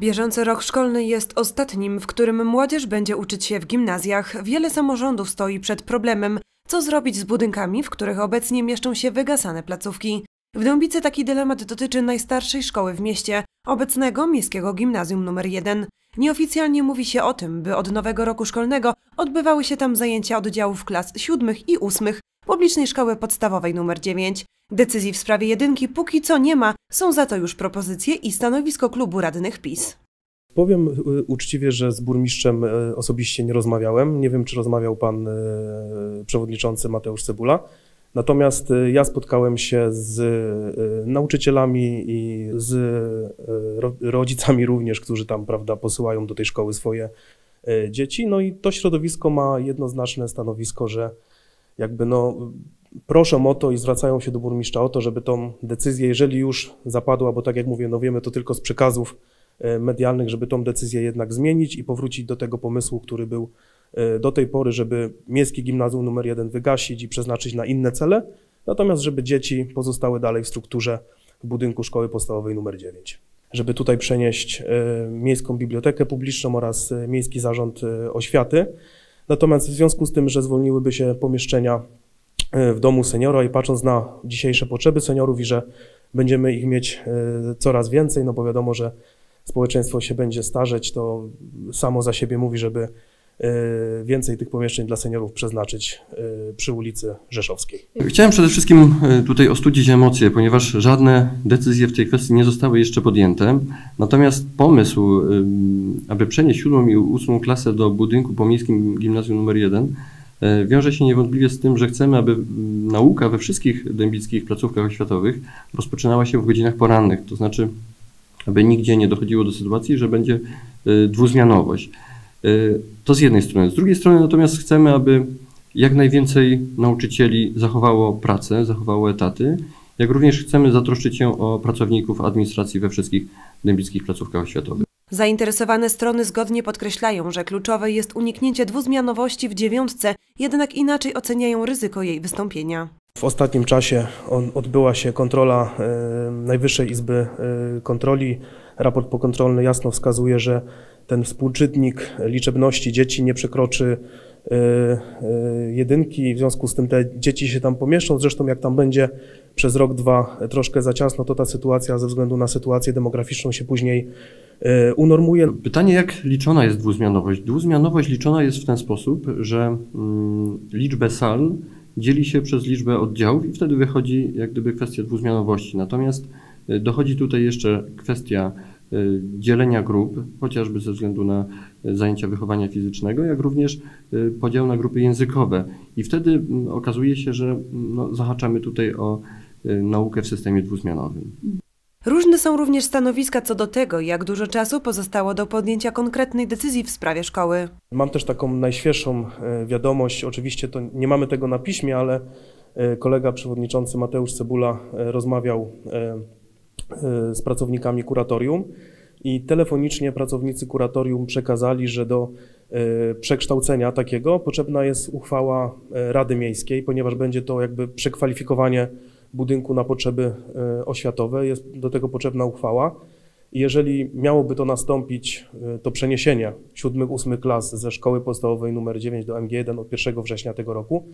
Bieżący rok szkolny jest ostatnim, w którym młodzież będzie uczyć się w gimnazjach. Wiele samorządów stoi przed problemem, co zrobić z budynkami, w których obecnie mieszczą się wygasane placówki. W Dębicy taki dylemat dotyczy najstarszej szkoły w mieście, obecnego Miejskiego Gimnazjum nr 1. Nieoficjalnie mówi się o tym, by od nowego roku szkolnego odbywały się tam zajęcia oddziałów klas siódmych i ósmych publicznej szkoły podstawowej nr 9. Decyzji w sprawie jedynki póki co nie ma, są za to już propozycje i stanowisko klubu radnych PiS. Powiem y, uczciwie, że z burmistrzem y, osobiście nie rozmawiałem. Nie wiem, czy rozmawiał pan y, przewodniczący Mateusz Cebula. Natomiast ja spotkałem się z nauczycielami i z rodzicami również, którzy tam, prawda, posyłają do tej szkoły swoje dzieci. No i to środowisko ma jednoznaczne stanowisko, że jakby no proszą o to i zwracają się do burmistrza o to, żeby tą decyzję, jeżeli już zapadła, bo tak jak mówię, no wiemy to tylko z przekazów e, medialnych, żeby tą decyzję jednak zmienić i powrócić do tego pomysłu, który był e, do tej pory, żeby Miejskie Gimnazjum numer 1 wygasić i przeznaczyć na inne cele, natomiast żeby dzieci pozostały dalej w strukturze budynku Szkoły Podstawowej numer 9. Żeby tutaj przenieść e, Miejską Bibliotekę Publiczną oraz Miejski Zarząd Oświaty. Natomiast w związku z tym, że zwolniłyby się pomieszczenia w domu seniora i patrząc na dzisiejsze potrzeby seniorów i że będziemy ich mieć e, coraz więcej, no bo wiadomo, że społeczeństwo się będzie starzeć, to samo za siebie mówi, żeby e, więcej tych pomieszczeń dla seniorów przeznaczyć e, przy ulicy Rzeszowskiej. Chciałem przede wszystkim tutaj ostudzić emocje, ponieważ żadne decyzje w tej kwestii nie zostały jeszcze podjęte. Natomiast pomysł, aby przenieść siódmą i ósmą klasę do budynku po Miejskim Gimnazjum nr 1 E, wiąże się niewątpliwie z tym, że chcemy, aby nauka we wszystkich dębickich placówkach oświatowych rozpoczynała się w godzinach porannych, to znaczy, aby nigdzie nie dochodziło do sytuacji, że będzie dwuzmianowość. E, to z jednej strony. Z drugiej strony natomiast chcemy, aby jak najwięcej nauczycieli zachowało pracę, zachowało etaty, jak również chcemy zatroszczyć się o pracowników administracji we wszystkich dębickich placówkach oświatowych. Zainteresowane strony zgodnie podkreślają, że kluczowe jest uniknięcie dwuzmianowości w dziewiątce, jednak inaczej oceniają ryzyko jej wystąpienia. W ostatnim czasie odbyła się kontrola e, Najwyższej Izby e, Kontroli. Raport pokontrolny jasno wskazuje, że ten współczytnik liczebności dzieci nie przekroczy e, jedynki, w związku z tym te dzieci się tam pomieszczą. Zresztą jak tam będzie przez rok, dwa troszkę za ciasno, to ta sytuacja ze względu na sytuację demograficzną się później E, unormuje. Pytanie, jak liczona jest dwuzmianowość? Dwuzmianowość liczona jest w ten sposób, że mm, liczbę sal dzieli się przez liczbę oddziałów i wtedy wychodzi jak gdyby kwestia dwuzmianowości. Natomiast e, dochodzi tutaj jeszcze kwestia e, dzielenia grup, chociażby ze względu na zajęcia wychowania fizycznego, jak również podział na grupy językowe. I wtedy okazuje się, że no, zahaczamy tutaj o naukę w systemie dwuzmianowym. Różne są również stanowiska co do tego, jak dużo czasu pozostało do podjęcia konkretnej decyzji w sprawie szkoły. Mam też taką najświeższą e, wiadomość, oczywiście to nie mamy tego na piśmie, ale e, kolega przewodniczący Mateusz Cebula e, rozmawiał z pracownikami kuratorium i telefonicznie pracownicy kuratorium przekazali, że do przekształcenia takiego potrzebna jest uchwała Rady Miejskiej, ponieważ będzie to jakby przekwalifikowanie budynku na potrzeby e, oświatowe. Jest do tego potrzebna uchwała. Jeżeli miałoby to nastąpić, e, to przeniesienie siódmych, ósmych klas ze szkoły podstawowej nr 9 do MG1 od 1 września tego roku,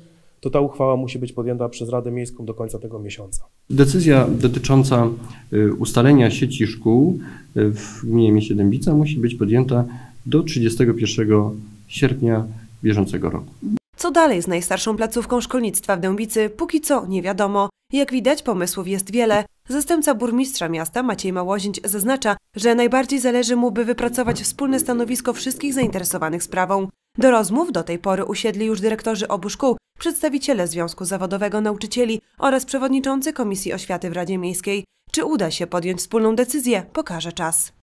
to ta uchwała musi być podjęta przez Radę Miejską do końca tego miesiąca. Decyzja dotycząca e, ustalenia sieci szkół w gminie mieście Dębica musi być podjęta do 31 sierpnia bieżącego roku. Co dalej z najstarszą placówką szkolnictwa w Dębicy, póki co nie wiadomo. Jak widać, pomysłów jest wiele. Zastępca burmistrza miasta Maciej Małozięć zaznacza, że najbardziej zależy mu, by wypracować wspólne stanowisko wszystkich zainteresowanych sprawą. Do rozmów do tej pory usiedli już dyrektorzy obu szkół, przedstawiciele Związku Zawodowego Nauczycieli oraz przewodniczący Komisji Oświaty w Radzie Miejskiej. Czy uda się podjąć wspólną decyzję, pokaże czas.